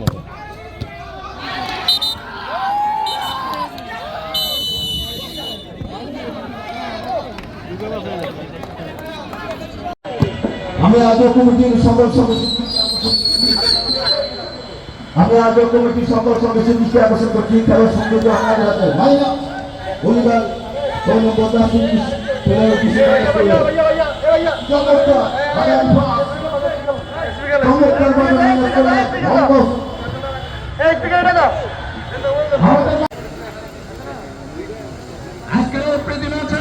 মতো। আমি আজও কমিটির সকল সদস্য আমি আজও কমিটির সকল সদস্যের দৃষ্টি আকর্ষণ করছি। খেলার সৌন্দর্য আপনাদের হাতে। মাইনা ভলিবল ছয় নম্বর দাসিন প্লেয়ার চমৎকার আগামী পাস চমৎকার ভাবে মাইনাস করলেন মোহাম্মদ আমাদের আজকের প্রতিদিন আছে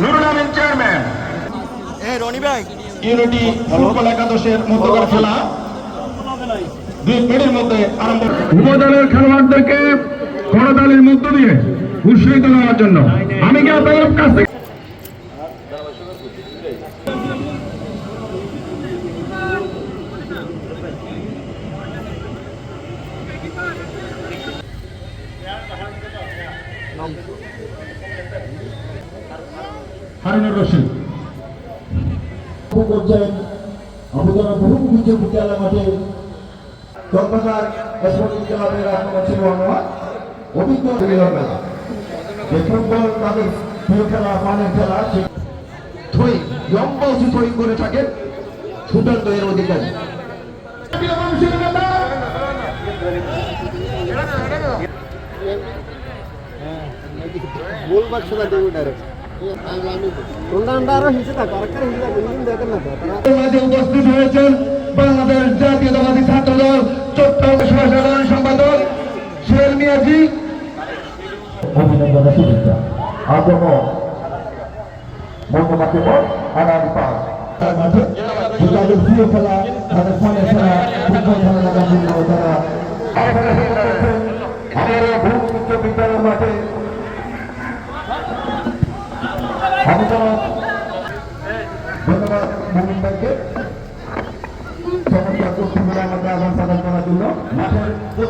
Nurul Amin chairman unity football একাদশের মধ্যকার খেলা। দুই মিনিটের মধ্যে আরম্ভ উপদলের খেলোয়াড়দেরকে করতালির মধ্য দিয়ে উৎসাহিত করার জন্য। আমি কি আপনাদের কাছ থেকে হারুনুর রশিদ। আমাদের বহুমুখী বিদ্যালয় মাঠে স্পোর্টিং ক্লাবের আক্রমণ ছিল আমার অভিজ্ঞ মিলন মেলা যে ফুটবল তাদের প্রিয় খেলা মানের খেলা থই লম্বা উঁচু থই করে থাকেন সুদন্ত এর অধিকারী। গোল বাক্স না দেবো ডাইরেক্ট উপস্থিত হয়েছেন বাংলাদেশ জাতীয়তাবাদী ছাত্র দল চট্টগ্রাম সাধারণ সম্পাদক শের মিয়াজি। অভিনন্দনের শুভেচ্ছা। আগম আনার পাস তার মাঠে তাদের প্রিয় খেলা তাদের ফোনের খেলা ফুটবল খেলা লাগা মূল্য তারা আমাদের ভূমি উচ্চ বিদ্যালয় মাঠে আমি তো ধন্যবাদ মোমিন ভাইকে।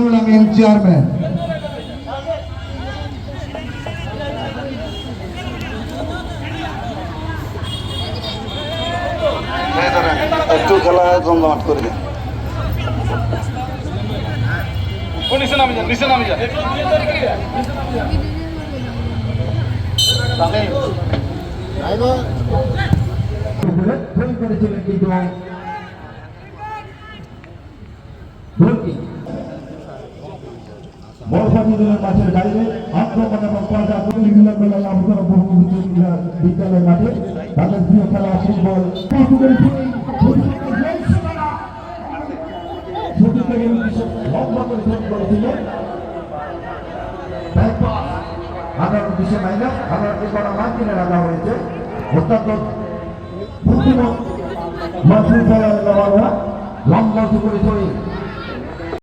নুরুল আমিন চেয়ারম্যান একটু খেলা জমজমাট করে দিন। ফোন করেছিলেন কিন্তু বর্ষাদিনের মাঠের বাইরে আক্রমণ এবং পাল্টা বিভিন্ন মেলায় আলোচনা বহু বিদ্যালয় মাঠে তাদের প্রিয় খেলা ফুটবল। পর্তুগাল ছুটি থেকে লম্বা করে শোধ করেছিল আঠারো বিশে মাইনাস আঠারোটি করা মাঠ কিনে রাখা হয়েছে। অত্যন্ত বুদ্ধিমত মাসুল